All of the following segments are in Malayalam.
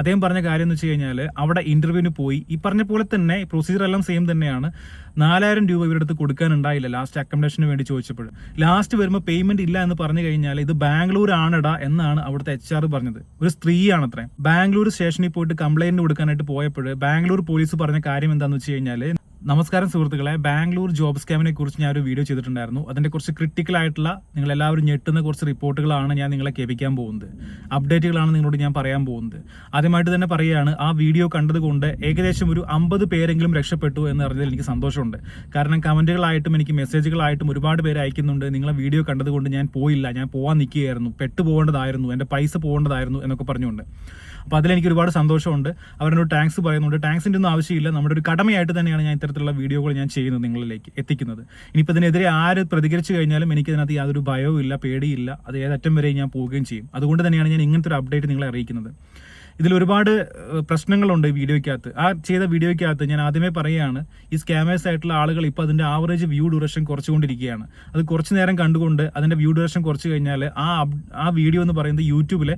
അദ്ദേഹം പറഞ്ഞ കാര്യം എന്ന് വെച്ച് കഴിഞ്ഞാൽ അവിടെ ഇന്റർവ്യൂവിന് പോയി. ഈ പറഞ്ഞ പോലെ തന്നെ പ്രൊസീജിയർ എല്ലാം സെയിം തന്നെയാണ്. നാലായിരം രൂപ ഇവരുടെ അടുത്ത് കൊടുക്കാനുണ്ടായില്ല ലാസ്റ്റ് അക്കോമഡേഷന് വേണ്ടി ചോദിച്ചപ്പോൾ. ലാസ്റ്റ് വരുമ്പോൾ പേയ്മെന്റ് ഇല്ല എന്ന് പറഞ്ഞു കഴിഞ്ഞാൽ ഇത് ബാംഗ്ലൂർ ആണടാ എന്നാണ് അവിടുത്തെ എച്ച് ആർ പറഞ്ഞത്. ഒരു സ്ത്രീയാണ് അത്രേ ബാംഗ്ലൂർ സ്റ്റേഷനിൽ പോയിട്ട് കംപ്ലൈന്റ് കൊടുക്കാനായിട്ട് പോയപ്പോൾ ബാംഗ്ലൂർ പോലീസ് പറഞ്ഞ കാര്യം എന്താണെന്ന് വെച്ച് കഴിഞ്ഞാൽ നമസ്കാരം സുഹൃത്തുക്കളെ. ബാംഗ്ലൂർ ജോബ് സ്കാമിനെ കുറിച്ച് ഞാൻ ഒരു വീഡിയോ ചെയ്തിട്ടുണ്ടായിരുന്നു. അതിന്റെ കുറച്ച് ക്രിട്ടിക്കൽ ആയിട്ടുള്ള നിങ്ങൾ എല്ലാവരും ഞെട്ടുന്ന കുറച്ച് റിപ്പോർട്ടുകളാണ് ഞാൻ നിങ്ങളെ കേൾപ്പിക്കാൻ പോകുന്നത്. അപ്ഡേറ്റുകളാണ് നിങ്ങളോട് ഞാൻ പറയാൻ പോകുന്നത്. ആദ്യമായിട്ട് തന്നെ പറയുകയാണ് ആ വീഡിയോ കണ്ടതുകൊണ്ട് ഏകദേശം ഒരു അമ്പത് പേരെങ്കിലും രക്ഷപ്പെട്ടു എന്ന് അറിഞ്ഞതിൽ എനിക്ക് സന്തോഷമുണ്ട്. കാരണം കമന്റുകളായിട്ടും എനിക്ക് മെസ്സേജുകളായിട്ടും ഒരുപാട് പേര് അയക്കുന്നുണ്ട്. നിങ്ങളെ വീഡിയോ കണ്ടതുകൊണ്ട് ഞാൻ പോയില്ല. ഞാൻ പോകാൻ നിൽക്കുകയായിരുന്നു. പെട്ടു പോകേണ്ടതായിരുന്നു. എന്റെ പൈസ പോകേണ്ടതായിരുന്നു എന്നൊക്കെ പറഞ്ഞുകൊണ്ട്. അപ്പോൾ അതിലെനിക്ക് ഒരുപാട് സന്തോഷമുണ്ട്. അവരോട് ടാങ്ക്സ് പറയുന്നുണ്ട്. ടാങ്ക്സിന്റെ ഒന്നും ആവശ്യമില്ല. നമ്മുടെ ഒരു കടമയായിട്ട് തന്നെയാണ് ഞാൻ ഇത്തരത്തിലുള്ള വീഡിയോകൾ ഞാൻ ചെയ്യുന്നത് നിങ്ങളിലേക്ക് എത്തിക്കുന്നത്. ഇനിയിപ്പോൾ ഇതിനെതിരെ ആര് പ്രതികരിച്ചു കഴിഞ്ഞാലും എനിക്ക് ഇതിനകത്ത് യാതൊരു ഭയവും ഇല്ല പേടിയില്ല. അത് ഏതറ്റം വരെ ഞാൻ പോവുകയും ചെയ്യും. അതുകൊണ്ട് തന്നെയാണ് ഞാൻ ഇങ്ങനത്തെ ഒരു അപ്ഡേറ്റ് നിങ്ങളെ അറിയിക്കുന്നത്. ഇതിൽ ഒരുപാട് പ്രശ്നങ്ങളുണ്ട് ഈ വീഡിയോയ്ക്കകത്ത്. ആ ചെയ്ത വീഡിയോയ്ക്കകത്ത് ഞാൻ ആദ്യമേ പറയുകയാണ് ഈ സ്കാമേഴ്സ് ആയിട്ടുള്ള ആളുകൾ ഇപ്പോൾ അതിന്റെ ആവറേജ് വ്യൂ ഡ്യൂറേഷൻ കുറച്ചുകൊണ്ടിരിക്കുകയാണ്. അത് കുറച്ച് നേരം കണ്ടുകൊണ്ട് അതിന്റെ വ്യൂ ഡ്യൂറേഷൻ കുറച്ച് കഴിഞ്ഞാൽ ആ ആ വീഡിയോ എന്ന് പറയുന്നത് യൂട്യൂബിൽ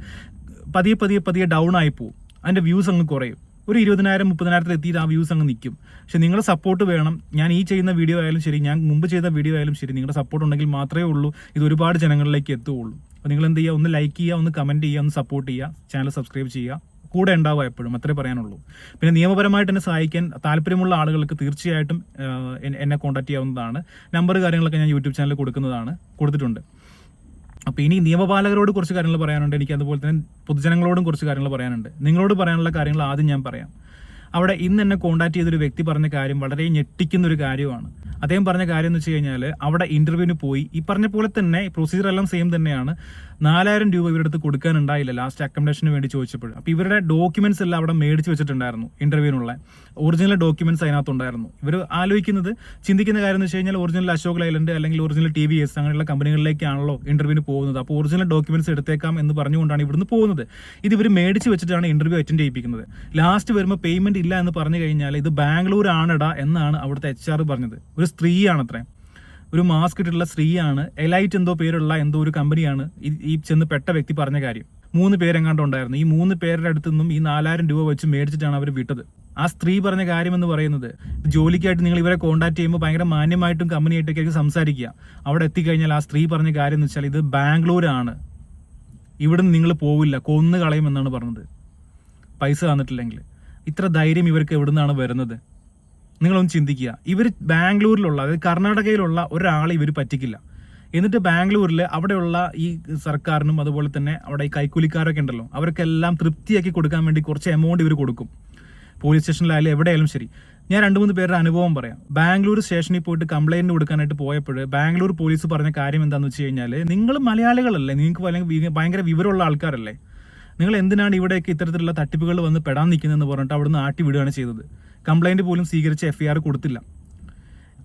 പതിയെ പതിയെ പതിയെ ഡൗൺ ആയി പോകും അതിന്റെ വ്യൂസ് അങ്ങ് കുറയും. ഒരു ഇരുപതിനായിരം മുപ്പതിനായിരത്തിൽ എത്തിയിട്ട് ആ വ്യൂസ് അങ്ങ് നിൽക്കും. പക്ഷെ നിങ്ങളുടെ സപ്പോർട്ട് വേണം. ഞാൻ ഈ ചെയ്യുന്ന വീഡിയോ ആയാലും ശരി ഞാൻ മുമ്പ് ചെയ്ത വീഡിയോ ആയാലും ശരി നിങ്ങളുടെ സപ്പോർട്ട് ഉണ്ടെങ്കിൽ മാത്രമേ ഉള്ളൂ. ഇത് ഒരുപാട് ജനങ്ങളിലേക്ക് എത്തുകയുള്ളൂ. അപ്പോൾ നിങ്ങൾ എന്ത് ചെയ്യുക? ഒന്ന് ലൈക്ക് ചെയ്യുക ഒന്ന് കമന്റ് ചെയ്യുക ഒന്ന് സപ്പോർട്ട് ചെയ്യുക. ചാനൽ സബ്സ്ക്രൈബ് ചെയ്യുക. കൂടെ ഉണ്ടാവുക എപ്പോഴും. അത്രേ പറയാനുള്ളൂ. പിന്നെ നിയമപരമായിട്ട് എന്നെ സഹായിക്കാൻ താല്പര്യമുള്ള ആളുകൾക്ക് തീർച്ചയായിട്ടും എന്നെ കോൺടാക്ട് ചെയ്യാവുന്നതാണ്. നമ്പർ കാര്യങ്ങളൊക്കെ ഞാൻ യൂട്യൂബ് ചാനലിൽ കൊടുക്കുന്നതാണ്. കൊടുത്തിട്ടുണ്ട്. അപ്പോൾ ഇനി നിയമപാലകരോട് കുറച്ച് കാര്യങ്ങൾ പറയാനുണ്ട്. എനിക്ക് അതുപോലെ തന്നെ പൊതുജനങ്ങളോടും കുറച്ച് കാര്യങ്ങൾ പറയാനുണ്ട്. നിങ്ങളോട് പറയാനുള്ള കാര്യങ്ങൾ ആദ്യം ഞാൻ പറയാം. അവിടെ ഇന്ന് എന്നെ കോൺടാക്ട് ചെയ്തൊരു വ്യക്തി പറഞ്ഞ കാര്യം വളരെ ഞെട്ടിക്കുന്ന ഒരു കാര്യമാണ്. അദ്ദേഹം പറഞ്ഞ കാര്യം എന്ന് വെച്ച് കഴിഞ്ഞാൽ അവിടെ ഇന്റർവ്യൂവിന് പോയി. ഈ പറഞ്ഞ പോലെ തന്നെ പ്രൊസീജിയർ എല്ലാം സെയിം തന്നെയാണ്. നാലായിരം രൂപ ഇവരുടെ അടുത്ത് കൊടുക്കാനുണ്ടായില്ല ലാസ്റ്റ് അക്കോമഡേഷന് വേണ്ടി ചോദിച്ചപ്പോൾ അപ്പോൾ ഇവരുടെ ഡോക്യുമെന്റ്സ് എല്ലാം അവിടെ മേടിച്ച് വെച്ചിട്ടുണ്ടായിരുന്നു ഇന്റർവ്യൂവിനുള്ള ഒറിജിനൽ ഡോക്യുമെന്റ്സ് അതിനകത്തുണ്ടായിരുന്നു. ഇവർ ആലോചിക്കുന്നത് ചിന്തിക്കുന്ന കാര്യം എന്ന് വെച്ച് കഴിഞ്ഞാൽ ഒറിജിനൽ അശോക് ലൈലൻഡ് അല്ലെങ്കിൽ ഒറിജിനൽ ടി വി എസ് അങ്ങനെയുള്ള കമ്പനികളിലേക്കാണല്ലോ ഇന്റർവ്യൂവിന് പോകുന്നത്. അപ്പോൾ ഒറിജിനൽ ഡോക്യുമെന്റ്സ് എടുത്തേക്കാം എന്ന് പറഞ്ഞുകൊണ്ടാണ് ഇവിടുന്ന് പോകുന്നത്. ഇത് ഇവർ മേടിച്ച് വെച്ചിട്ടാണ് ഇന്റർവ്യൂ അറ്റൻഡ് ചെയ്യിപ്പിക്കുന്നത്. ലാസ്റ്റ് വരുമ്പോൾ പേയ്മെന്റ് ഇല്ല എന്ന് പറഞ്ഞു കഴിഞ്ഞാൽ ഇത് ബാംഗ്ലൂർ ആണെടാ എന്നാണ് അവിടുത്തെ എച്ച് ആർ പറഞ്ഞത്. ഒരു സ്ത്രീയാണ് അത്രേ ഒരു മാസ്ക് ഇട്ടിട്ടുള്ള സ്ത്രീയാണ്. എലൈറ്റ് എന്തോ പേരുള്ള എന്തോ ഒരു കമ്പനിയാണ് ഈ- ചെന്ന് പെട്ട വ്യക്തി പറഞ്ഞ കാര്യം. മൂന്ന് പേരെങ്ങാണ്ട് ഉണ്ടായിരുന്നു. ഈ മൂന്ന് പേരുടെ അടുത്തു നിന്നും ഈ നാലായിരം രൂപ വെച്ച് മേടിച്ചിട്ടാണ് അവർ വിട്ടത്. ആ സ്ത്രീ പറഞ്ഞ കാര്യം എന്ന് പറയുന്നത് ജോലിക്കായിട്ട് നിങ്ങൾ ഇവരെ കോൺടാക്ട് ചെയ്യുമ്പോൾ ഭയങ്കര മാന്യമായിട്ടും കമ്പനിയായിട്ടൊക്കെ സംസാരിക്കുക. അവിടെ എത്തിക്കഴിഞ്ഞാൽ ആ സ്ത്രീ പറഞ്ഞ കാര്യം എന്ന് വെച്ചാൽ ഇത് ബാംഗ്ലൂരാണ്. ഇവിടുന്ന് നിങ്ങൾ പോവില്ല. കൊന്നു കളയുമെന്നാണ് പറഞ്ഞത്. പൈസ തന്നിട്ടില്ലെങ്കിൽ. ഇത്ര ധൈര്യം ഇവർക്ക് എവിടുന്നാണ് വരുന്നത്? നിങ്ങളൊന്ന് ചിന്തിക്കുക. ഇവർ ബാംഗ്ലൂരിലുള്ള അതായത് കർണാടകയിലുള്ള ഒരാളെ ഇവർ പറ്റിക്കില്ല. എന്നിട്ട് ബാംഗ്ലൂരിൽ അവിടെയുള്ള ഈ സർക്കാരിനും അതുപോലെ തന്നെ അവിടെ ഈ കൈക്കൂലിക്കാരൊക്കെ ഉണ്ടല്ലോ അവർക്കെല്ലാം തൃപ്തിയാക്കി കൊടുക്കാൻ വേണ്ടി കുറച്ച് എമൗണ്ട് ഇവർ കൊടുക്കും. പോലീസ് സ്റ്റേഷനിലായാലും എവിടെയായാലും ശരി. ഞാൻ രണ്ട് മൂന്ന് പേരുടെ അനുഭവം പറയാം. ബാംഗ്ലൂർ സ്റ്റേഷനിൽ പോയിട്ട് കംപ്ലൈന്റ് കൊടുക്കാനായിട്ട് പോയപ്പോൾ ബാംഗ്ലൂർ പോലീസ് പറഞ്ഞ കാര്യം എന്താണെന്ന് വെച്ച് കഴിഞ്ഞാൽ നിങ്ങൾ മലയാളികളല്ലേ നിങ്ങൾക്ക് ഭയങ്കര വിവരമുള്ള ആൾക്കാരല്ലേ? നിങ്ങൾ എന്തിനാണ് ഇവിടെയൊക്കെ ഇത്തരത്തിലുള്ള തട്ടിപ്പുകൾ വന്ന് പെടാൻ നിൽക്കുന്നതെന്ന് പറഞ്ഞിട്ട് അവിടുന്ന് ആട്ടി വിടുകയാണ് ചെയ്തത്? കംപ്ലൈന്റ് പോലും സ്വീകരിച്ച് എഫ് ഐ ആർ കൊടുത്തില്ല.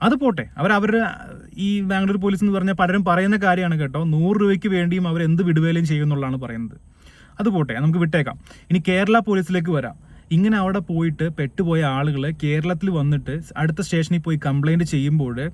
അത് പോട്ടെ. അവർ അവരുടെ ഈ ബാംഗ്ലൂർ പോലീസ് എന്ന് പറഞ്ഞാൽ പലരും പറയുന്ന കാര്യമാണ് കേട്ടോ. നൂറ് രൂപയ്ക്ക് വേണ്ടിയും അവർ എന്ത് വിടുവേലയും ചെയ്യുമെന്നുള്ളതാണ് പറയുന്നത്. അത് പോട്ടെ. നമുക്ക് വിട്ടേക്കാം. ഇനി കേരള പോലീസിലേക്ക് വരാം. ഇങ്ങനെ അവിടെ പോയിട്ട് പെട്ടുപോയ ആളുകൾ കേരളത്തിൽ വന്നിട്ട് അടുത്ത സ്റ്റേഷനിൽ പോയി കംപ്ലൈന്റ് ചെയ്യുമ്പോൾ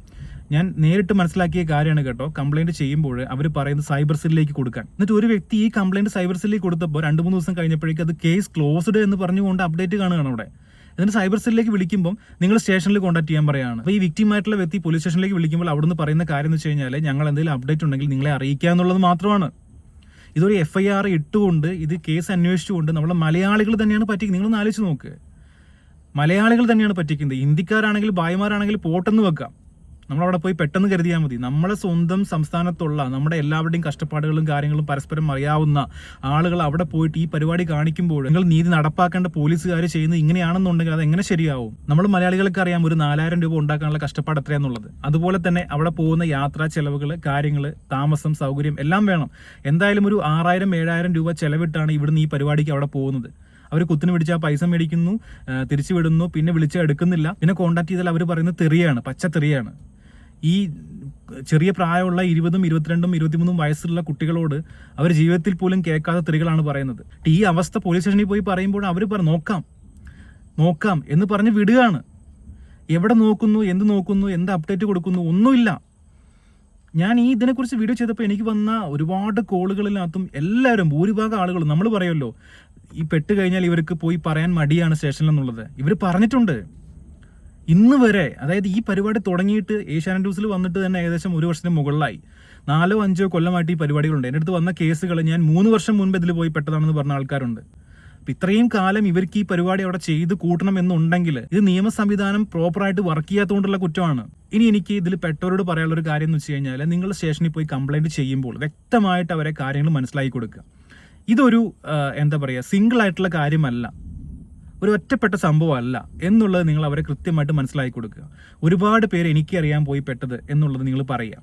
ഞാൻ നേരിട്ട് മനസ്സിലാക്കിയ കാര്യമാണ് കേട്ടോ. കംപ്ലൈന്റ് ചെയ്യുമ്പോൾ അവർ പറയുന്നത് സൈബർ സെല്ലിലേക്ക് കൊടുക്കാൻ. എന്നിട്ട് ഒരു വ്യക്തി ഈ കംപ്ലൈന്റ് സൈബർ സെല്ലിൽ കൊടുത്തപ്പോൾ രണ്ട് മൂന്ന് ദിവസം കഴിഞ്ഞപ്പോഴേക്കും അത് കേസ് ക്ലോസ്ഡ് എന്ന് പറഞ്ഞുകൊണ്ട് അപ്ഡേറ്റ് കാണുകയാണ് അവിടെ. എന്നിട്ട് സൈബർ സെല്ലിലേക്ക് വിളിക്കുമ്പോൾ നിങ്ങൾ സ്റ്റേഷനിൽ കോൺടാക്ട് ചെയ്യാൻ പറയാണ്. അപ്പോൾ ഈ വിക്ടിമായിട്ടുള്ള വ്യക്തി പോലീസ് സ്റ്റേഷനിലേക്ക് വിളിക്കുമ്പോൾ അവിടുന്ന് പറയുന്ന കാര്യം എന്ന് വെച്ച് കഴിഞ്ഞാൽ ഞങ്ങൾ എന്തെങ്കിലും അപ്ഡേറ്റ് ഉണ്ടെങ്കിൽ നിങ്ങളെ അറിയിക്കുക എന്നുള്ളത് മാത്രമാണ്. ഇതൊരു എഫ് ഐ ആർ ഇട്ടുകൊണ്ട് ഇത് കേസ് അന്വേഷിച്ചുകൊണ്ട് നമ്മളെ മലയാളികൾ തന്നെയാണ് പറ്റിക്കുന്നത്. നിങ്ങളൊന്ന് ആലോചിച്ച് നോക്ക്. മലയാളികൾ തന്നെയാണ് പറ്റിക്കുന്നത്. ഹിന്ദിക്കാരാണെങ്കിൽ ഭായിമാരാണെങ്കിൽ പോട്ടെന്ന് വെക്കാം. നമ്മളവിടെ പോയി പെട്ടെന്ന് കരുതിയാൽ മതി. നമ്മളെ സ്വന്തം സംസ്ഥാനത്തുള്ള നമ്മുടെ എല്ലാവരുടെയും കഷ്ടപ്പാടുകളും കാര്യങ്ങളും പരസ്പരം അറിയാവുന്ന ആളുകൾ അവിടെ പോയിട്ട് ഈ പരിപാടി കാണിക്കുമ്പോൾ നിങ്ങൾ നീതി നടപ്പാക്കേണ്ട പോലീസുകാർ ചെയ്യുന്നത് ഇങ്ങനെയാണെന്നുണ്ടെങ്കിൽ അത് എങ്ങനെ ശരിയാവും? നമ്മൾ മലയാളികൾക്ക് അറിയാം ഒരു നാലായിരം രൂപ ഉണ്ടാക്കാനുള്ള കഷ്ടപ്പാട് എത്രയാന്നുള്ളത് അതുപോലെ തന്നെ അവിടെ പോകുന്ന യാത്രാ ചെലവുകൾ കാര്യങ്ങൾ താമസം സൗകര്യം എല്ലാം വേണം. എന്തായാലും ഒരു ആറായിരം ഏഴായിരം രൂപ ചെലവിട്ടാണ് ഇവിടുന്ന് ഈ പരിപാടിക്ക് അവിടെ പോകുന്നത്. അവർ കുത്തിന് പിടിച്ചാൽ പൈസ മേടിക്കുന്നു തിരിച്ചു വിടുന്നു പിന്നെ വിളിച്ച് എടുക്കുന്നില്ല. പിന്നെ കോൺടാക്ട് ചെയ്താൽ അവർ പറയുന്നത് തെറിയാണ് പച്ച തെറിയാണ് ഈ ചെറിയ പ്രായമുള്ള ഇരുപതും ഇരുപത്തിരണ്ടും ഇരുപത്തിമൂന്നും വയസ്സുള്ള കുട്ടികളോട് അവർ ജീവിതത്തിൽ പോലും കേൾക്കാത്ത തെറികളാണ് പറയുന്നത്. ഈ അവസ്ഥ പോലീസ് സ്റ്റേഷനിൽ പോയി പറയുമ്പോൾ അവർ പറഞ്ഞു നോക്കാം നോക്കാം എന്ന് പറഞ്ഞ് വിടുകയാണ്. എവിടെ നോക്കുന്നു എന്ത് നോക്കുന്നു എന്ത് അപ്ഡേറ്റ് കൊടുക്കുന്നു ഒന്നുമില്ല. ഞാൻ ഈ ഇതിനെക്കുറിച്ച് വീഡിയോ ചെയ്തപ്പോൾ എനിക്ക് വന്ന ഒരുപാട് കോളുകളിനകത്തും എല്ലാവരും ഭൂരിഭാഗം ആളുകളും നമ്മൾ പറയുമല്ലോ ഈ പെട്ട് കഴിഞ്ഞാൽ ഇവർക്ക് പോയി പറയാൻ മടിയാണ് സ്റ്റേഷനിൽ എന്നുള്ളത്. ഇവർ പറഞ്ഞിട്ടുണ്ട്. ഇന്ന് വരെ അതായത് ഈ പരിപാടി തുടങ്ങിയിട്ട് ഏഷ്യാനെറ്റ് ന്യൂസിൽ വന്നിട്ട് തന്നെ ഏകദേശം ഒരു വർഷത്തിന് മുകളിലായി. നാലോ അഞ്ചോ കൊല്ലമായിട്ട് ഈ പരിപാടികളുണ്ട്. എന്റെ അടുത്ത് വന്ന കേസുകൾ ഞാൻ മൂന്ന് വർഷം മുൻപ് ഇതിൽ പോയി പെട്ടതാണെന്ന് പറഞ്ഞ ആൾക്കാരുണ്ട്. അപ്പം ഇത്രയും കാലം ഇവർക്ക് ഈ പരിപാടി അവിടെ ചെയ്ത് കൂട്ടണം എന്നുണ്ടെങ്കിൽ ഇത് നിയമ സംവിധാനം പ്രോപ്പറായിട്ട് വർക്ക് ചെയ്യാത്തതുകൊണ്ടുള്ള കുറ്റമാണ്. ഇനി എനിക്ക് ഇതിൽ പെട്ടവരോട് പറയാനുള്ള ഒരു കാര്യം എന്ന് വെച്ച് കഴിഞ്ഞാൽ നിങ്ങൾ സ്റ്റേഷനിൽ പോയി കംപ്ലൈന്റ് ചെയ്യുമ്പോൾ വ്യക്തമായിട്ട് അവരെ കാര്യങ്ങൾ മനസ്സിലാക്കി കൊടുക്കുക. ഇതൊരു എന്താ പറയുക സിംഗിൾ ആയിട്ടുള്ള കാര്യമല്ല. ഒരു ഒറ്റപ്പെട്ട സംഭവമല്ല എന്നുള്ളത് നിങ്ങൾ അവരെ കൃത്യമായിട്ട് മനസ്സിലാക്കി കൊടുക്കുക. ഒരുപാട് പേര് എനിക്കറിയാൻ പോയി പെട്ടത് എന്നുള്ളത് നിങ്ങൾ പറയുക.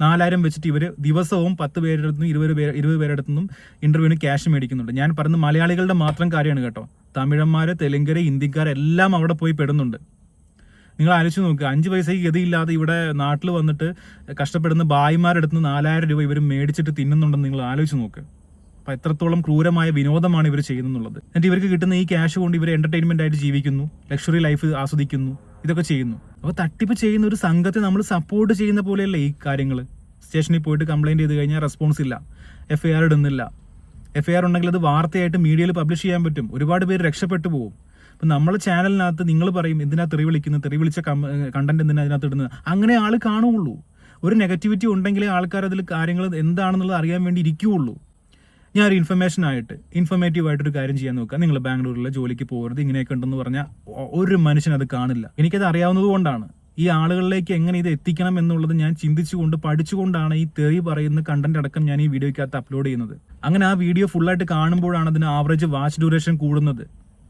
നാലായിരം വെച്ചിട്ട് ഇവർ ദിവസവും പത്ത് പേരുടെ നിന്നും ഇരുപത് പേര് ഇരുപത് പേരുടെ നിന്നും ഇന്റർവ്യൂവിന് ക്യാഷ് മേടിക്കുന്നുണ്ട്. ഞാൻ പറയുന്നത് മലയാളികളുടെ മാത്രം കാര്യമാണ് കേട്ടോ. തമിഴന്മാർ തെലുങ്കര് ഹിന്ദിക്കാർ എല്ലാം അവിടെ പോയി പെടുന്നുണ്ട്. നിങ്ങൾ ആലോചിച്ച് നോക്കുക അഞ്ച് പൈസയ്ക്ക് ഗതിയില്ലാതെ ഇവിടെ നാട്ടിൽ വന്നിട്ട് കഷ്ടപ്പെടുന്ന നിന്ന് നാലായിരം രൂപ ഇവർ മേടിച്ചിട്ട് തിന്നുന്നുണ്ടെന്ന് നിങ്ങൾ ആലോചിച്ച് നോക്ക്. അപ്പൊ എത്രത്തോളം ക്രൂരമായ വിനോദമാണ് ഇവർ ചെയ്യുന്നുള്ളത് എന്നിട്ട് ഇവർക്ക് കിട്ടുന്ന ഈ ക്യാഷ് കൊണ്ട് ഇവർ എന്റർടൈൻമെന്റ് ആയിട്ട് ജീവിക്കുന്നു ലക്ഷറി ലൈഫ് ആസ്വദിക്കുന്നു ഇതൊക്കെ ചെയ്യുന്നു. അപ്പൊ തട്ടിപ്പ് ചെയ്യുന്ന ഒരു സംഘത്തെ നമ്മൾ സപ്പോർട്ട് ചെയ്യുന്ന പോലെയല്ലേ ഈ കാര്യങ്ങൾ സ്റ്റേഷനിൽ പോയിട്ട് കംപ്ലൈന്റ് ചെയ്ത് കഴിഞ്ഞാൽ റെസ്പോൺസ് ഇല്ല. എഫ് ഐ ആർ ഇടുന്നില്ല. എഫ് ഐ ആർ ഉണ്ടെങ്കിൽ അത് വാർത്തയായിട്ട് മീഡിയയിൽ പബ്ലിഷ് ചെയ്യാൻ പറ്റും. ഒരുപാട് പേര് രക്ഷപ്പെട്ടു പോകും അപ്പം നമ്മളെ ചാനലിനകത്ത് നിങ്ങൾ പറയും എന്തിനാ തെറി വിളിക്കുന്നത് തെറി വിളിച്ച കണ്ടന്റ് എന്തിനാ അതിനകത്ത് ഇടുന്നത്? അങ്ങനെ ആൾ കാണുകയുള്ളൂ. ഒരു നെഗറ്റിവിറ്റി ഉണ്ടെങ്കിലേ ആൾക്കാർ അതിൽ കാര്യങ്ങൾ എന്താണെന്നുള്ളത് അറിയാൻ വേണ്ടി ഇരിക്കുകയുള്ളൂ. ഞാൻ ഒരു ഇൻഫർമേഷൻ ആയിട്ട് ഇൻഫർമേറ്റീവ് ആയിട്ട് ഒരു കാര്യം ചെയ്യാൻ നോക്കുക. നിങ്ങൾ ബാംഗ്ലൂരിലെ ജോലിക്ക് പോകരുത് ഇങ്ങനെയൊക്കെ ഉണ്ടെന്ന് പറഞ്ഞാൽ ഒരു മനുഷ്യൻ അത് കാണില്ല. എനിക്കത് അറിയാവുന്നത് കൊണ്ടാണ്. ഈ ആളുകളിലേക്ക് എങ്ങനെ ഇത് എത്തിക്കണം എന്നുള്ളത് ഞാൻ ചിന്തിച്ചുകൊണ്ട് പഠിച്ചുകൊണ്ടാണ് ഈ തെറി പറയുന്ന കണ്ടന്റ് അടക്കം ഞാൻ ഈ വീഡിയോയ്ക്കകത്ത് അപ്ലോഡ് ചെയ്യുന്നത്. അങ്ങനെ ആ വീഡിയോ ഫുള്ളായിട്ട് കാണുമ്പോഴാണ് അതിന് ആവറേജ് വാച്ച് ഡ്യൂറേഷൻ കൂടുന്നത്.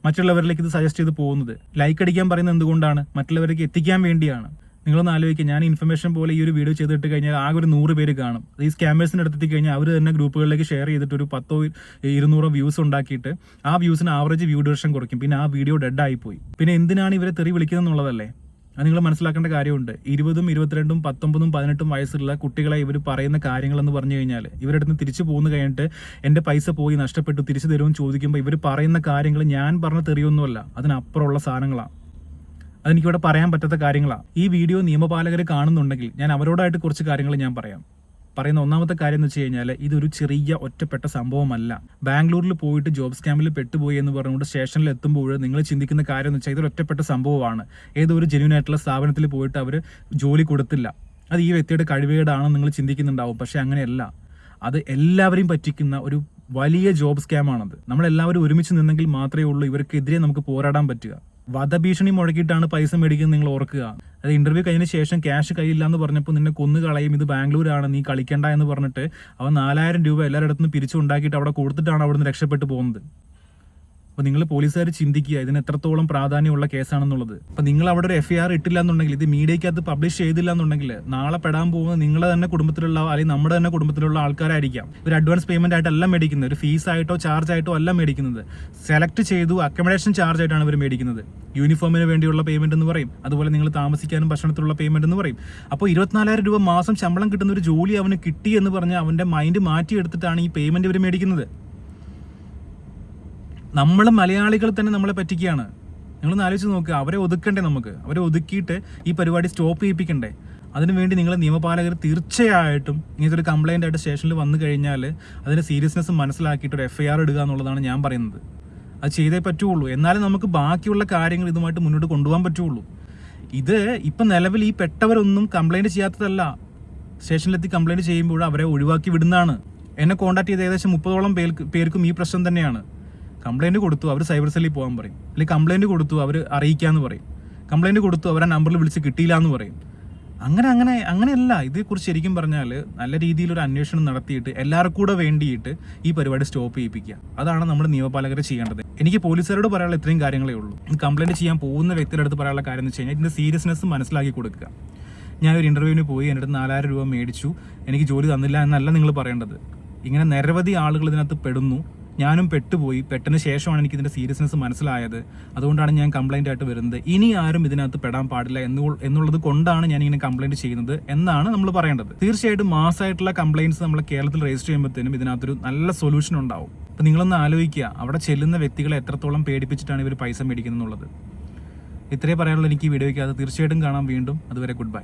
മറ്റുള്ളവരിലേക്ക് ഇത് സജസ്റ്റ് ചെയ്ത് പോകുന്നത്. ലൈക്ക് അടിക്കാൻ പറയുന്നത് എന്തുകൊണ്ടാണ്? മറ്റുള്ളവരിലേക്ക് എത്തിക്കാൻ വേണ്ടിയാണ്. നിങ്ങളൊന്ന് ആലോചിക്കുക ഞാൻ ഇൻഫർമേഷൻ പോലെ ഈ ഒരു വീഡിയോ ചെയ്തിട്ട് കഴിഞ്ഞാൽ ആകെ ഒരു നൂറ് പേര് കാണും. ഈ സ്കാമേഴ്സിന് അടുത്തെത്തി കഴിഞ്ഞാൽ അവർ തന്നെ ഗ്രൂപ്പുകളിലേക്ക് ഷെയർ ചെയ്തിട്ട് ഒരു പത്തോ ഇരുന്നൂറോ വ്യൂസ് ഉണ്ടാക്കിയിട്ട് ആ വ്യൂസിന് ആവറേജ് വ്യൂ ഡ്യൂറേഷൻ കുറയ്ക്കും. പിന്നെ ആ വീഡിയോ ഡെഡ് ആയി പോയി. പിന്നെ എന്തിനാണ് ഇവരെ തെറി വിളിക്കുന്നത് എന്നുള്ളതല്ലേ? അത് നിങ്ങൾ മനസ്സിലാക്കേണ്ട കാര്യമുണ്ട്. ഇരുപതും ഇരുപത്തിരണ്ടും പത്തൊമ്പതും പതിനെട്ടും വയസ്സുള്ള കുട്ടികളെ ഇവർ പറയുന്ന കാര്യങ്ങൾ എന്ന് പറഞ്ഞു കഴിഞ്ഞാൽ ഇവരുടെ നിന്ന് തിരിച്ചു പോകുന്ന കഴിഞ്ഞിട്ട് എന്റെ പൈസ പോയി നഷ്ടപ്പെട്ടു തിരിച്ചു തരുമെന്ന് ചോദിക്കുമ്പോൾ ഇവർ പറയുന്ന കാര്യങ്ങൾ ഞാൻ പറഞ്ഞ തെറിയൊന്നുമല്ല. അതിനപ്പുറമുള്ള സാധനങ്ങളാണ് അതെനിക്കിവിടെ പറയാൻ പറ്റാത്ത കാര്യങ്ങളാണ് ഈ വീഡിയോ നിയമപാലകർ കാണുന്നുണ്ടെങ്കിൽ ഞാൻ അവരോടായിട്ട് കുറച്ച് കാര്യങ്ങൾ ഞാൻ പറയാം. പറയുന്ന ഒന്നാമത്തെ കാര്യം എന്ന് വെച്ച് കഴിഞ്ഞാൽ ഇതൊരു ചെറിയ ഒറ്റപ്പെട്ട സംഭവമല്ല. ബാംഗ്ലൂരിൽ പോയിട്ട് ജോബ് സ്കാമിൽ പെട്ടുപോയി എന്ന് പറഞ്ഞുകൊണ്ട് സ്റ്റേഷനിൽ എത്തുമ്പോൾ നിങ്ങൾ ചിന്തിക്കുന്ന കാര്യം എന്ന് വെച്ചാൽ ഇതൊരു ഒറ്റപ്പെട്ട സംഭവമാണ്. ഏതോ ഒരു ജെന്യൂൻ ആയിട്ടുള്ള സ്ഥാപനത്തിൽ പോയിട്ട് അവർ ജോലി കൊടുത്തില്ല. അത് ഈ വ്യക്തിയുടെ കഴിവുകേടാണെന്ന് നിങ്ങൾ ചിന്തിക്കുന്നുണ്ടാവും. പക്ഷെ അങ്ങനെയല്ല. അത് എല്ലാവരെയും പറ്റിക്കുന്ന ഒരു വലിയ ജോബ് സ്കാമാണത്. നമ്മളെല്ലാവരും ഒരുമിച്ച് നിന്നെങ്കിൽ മാത്രമേ ഉള്ളൂ ഇവർക്കെതിരെ നമുക്ക് പോരാടാൻ പറ്റുക. വധഭീഷണി മുഴക്കിയിട്ടാണ് പൈസ മേടിക്കുന്നത് നിങ്ങൾ ഓർക്കുക. അത് ഇന്റർവ്യൂ കഴിഞ്ഞ ശേഷം ക്യാഷ് കയ്യില്ല എന്ന് പറഞ്ഞപ്പോൾ നിന്നെ കൊന്നു കളയും. ഇത് ബാംഗ്ലൂരാണ് നീ കളിക്കണ്ട എന്ന് പറഞ്ഞിട്ട് അവൻ നാലായിരം രൂപ എല്ലാവരുടെ അടുത്തും പിരിച്ചുണ്ടാക്കിയിട്ട് അവിടെ കൊടുത്തിട്ടാണ് അവിടുന്ന് രക്ഷപ്പെട്ടു പോകുന്നത്. അപ്പൊ നിങ്ങൾ പോലീസുകാർ ചിന്തിക്കുക ഇതിന് എത്രത്തോളം പ്രാധാന്യമുള്ള കേസാണെന്നുള്ളത്. അപ്പോൾ നിങ്ങൾ അവിടെ ഒരു എഫ്ഐആർ ഇട്ടില്ല എന്നുണ്ടെങ്കിൽ ഇത് മീഡിയക്കകത്ത് പബ്ലിഷ് ചെയ്തില്ല എന്നുണ്ടെങ്കിൽ നാളെ പെടാൻ പോകുന്നത് നിങ്ങളെ തന്നെ കുടുംബത്തിലുള്ള അല്ലെങ്കിൽ നമ്മുടെ തന്നെ കുടുംബത്തിലുള്ള ആൾക്കാരായിരിക്കാം. ഒരു അഡ്വാൻസ് പേയ്മെന്റ് ആയിട്ടല്ല മേടിക്കുന്നത് ഒരു ഫീസ് ആയിട്ടോ ചാർജ് ആയിട്ടോ അല്ല മേടിക്കുന്നത്. സെലക്ട് ചെയ്തു അക്കോമഡേഷൻ ചാർജ് ആയിട്ടാണ് ഇവർ മേടിക്കുന്നത്. യൂണിഫോമിന് വേണ്ടിയുള്ള പേയ്മെന്റ് എന്ന് പറയും. അതുപോലെ നിങ്ങൾ താമസിക്കാനും ഭക്ഷണത്തിലുള്ള പേയ്മെന്റ് എന്ന് പറയും. അപ്പോൾ ഇരുപത്തിനാലായിരം രൂപ മാസം ശമ്പളം കിട്ടുന്ന ഒരു ജോലി അവന് കിട്ടി എന്ന് പറഞ്ഞാൽ അവന്റെ മൈൻഡ് മാറ്റിയെടുത്തിട്ടാണ് ഈ പേയ്മെന്റ് ഇവർ മേടിക്കുന്നത്. നമ്മൾ മലയാളികൾ തന്നെ നമ്മളെ പറ്റിക്കുകയാണ്. നിങ്ങളൊന്ന് ആലോചിച്ച് നോക്കുക അവരെ ഒതുക്കണ്ടേ നമുക്ക്? അവരെ ഒതുക്കിയിട്ട് ഈ പരിപാടി സ്റ്റോപ്പ് ചെയ്യിപ്പിക്കണ്ടേ? അതിനുവേണ്ടി നിങ്ങൾ നിയമപാലകർ തീർച്ചയായിട്ടും ഇങ്ങനത്തെ ഒരു കംപ്ലൈന്റ് ആയിട്ട് സ്റ്റേഷനിൽ വന്നു കഴിഞ്ഞാൽ അതിന്റെ സീരിയസ്നെസ് മനസ്സിലാക്കിയിട്ട് ഒരു എഫ് ഐ ആർ ഇടുക എന്നുള്ളതാണ് ഞാൻ പറയുന്നത്. അത് ചെയ്തേ പറ്റുള്ളൂ. എന്നാലും നമുക്ക് ബാക്കിയുള്ള കാര്യങ്ങൾ ഇതുമായിട്ട് മുന്നോട്ട് കൊണ്ടുപോകാൻ പറ്റുള്ളൂ. ഇത് ഇപ്പം നിലവിൽ ഈ പെട്ടവരൊന്നും കംപ്ലൈന്റ് ചെയ്യാത്തതല്ല. സ്റ്റേഷനിലെത്തി കംപ്ലൈന്റ് ചെയ്യുമ്പോൾ അവരെ ഒഴിവാക്കി വിടുന്നതാണ്. എന്നെ കോൺടാക്ട് ചെയ്ത ഏകദേശം മുപ്പതോളം പേർക്ക് പേർക്കും ഈ പ്രശ്നം തന്നെയാണ്. കംപ്ലൈന്റ് കൊടുത്തു അവർ സൈബർ സെല്ലിൽ പോകാൻ പറയും. അല്ലെങ്കിൽ കംപ്ലൈന്റ് കൊടുത്തു അവർ അറിയിക്കാന്ന് പറയും. കംപ്ലൈന്റ് കൊടുത്തു അവരെ നമ്പറിൽ വിളിച്ച് കിട്ടിയില്ല എന്ന് പറയും. അങ്ങനെ അങ്ങനെ അങ്ങനെയല്ല. ഇതേക്കുറിച്ച് ശരിക്കും പറഞ്ഞാൽ നല്ല രീതിയിലൊരു അന്വേഷണം നടത്തിയിട്ട് എല്ലാവർക്കും കൂടെ വേണ്ടിയിട്ട് ഈ പരിപാടി സ്റ്റോപ്പ് ചെയ്യിപ്പിക്കുക. അതാണ് നമ്മുടെ നിയമപാലകരെ ചെയ്യേണ്ടത്. എനിക്ക് പോലീസുകാരോട് പറയാനുള്ള ഇത്രയും കാര്യങ്ങളേ ഉള്ളൂ. കംപ്ലൈന്റ് ചെയ്യാൻ പോകുന്ന വ്യക്തിയുടെ അടുത്ത് പറയാനുള്ള കാര്യം എന്ന് വെച്ച് കഴിഞ്ഞാൽ ഇതിന്റെ സീരിയസ്നെസ് മനസ്സിലാക്കി കൊടുക്കുക. ഞാൻ ഒരു ഇന്റർവ്യൂവിന് പോയി എന്റെ അടുത്ത് നാലായിരം രൂപ മേടിച്ചു. എനിക്ക് ജോലി തന്നില്ല എന്നല്ല നിങ്ങൾ പറയേണ്ടത്. ഇങ്ങനെ നിരവധി ആളുകൾ ഇതിനകത്ത് പെടുന്നു. ഞാനും പെട്ടുപോയി. പെട്ടതിന് ശേഷമാണ് എനിക്ക് ഇതിന്റെ സീരിയസ്നെസ് മനസ്സിലായത്. അതുകൊണ്ടാണ് ഞാൻ കംപ്ലൈന്റ് ആയിട്ട് വരുന്നത്. ഇനി ആരും ഇതിനകത്ത് പെടാൻ പാടില്ല എന്നു- എന്നുള്ളത് കൊണ്ടാണ് ഞാൻ ഇങ്ങനെ കംപ്ലൈന്റ് ചെയ്യുന്നത് എന്നാണ് നമ്മൾ പറയേണ്ടത്. തീർച്ചയായിട്ടും മാസമായിട്ടുള്ള കംപ്ലൈന്റ്സ് നമ്മൾ കേരളത്തിൽ രജിസ്റ്റർ ചെയ്യുമ്പോഴത്തേനും ഇതിനകത്തൊരു നല്ല സൊല്യൂഷൻ ഉണ്ടാവും. അപ്പൊ നിങ്ങളൊന്ന് ആലോചിക്കുക. അവിടെ ചെല്ലുന്ന വ്യക്തികളെ എത്രത്തോളം പേടിപ്പിച്ചിട്ടാണ് ഇവർ പൈസ മേടിക്കുന്നത് എന്നുള്ളത് ഇത്രേ പറയാനുള്ളൂ. എനിക്ക് ഈ വീഡിയോയ്ക്ക് അത് തീർച്ചയായിട്ടും കാണാം. വീണ്ടും അതുവരെ ഗുഡ് ബൈ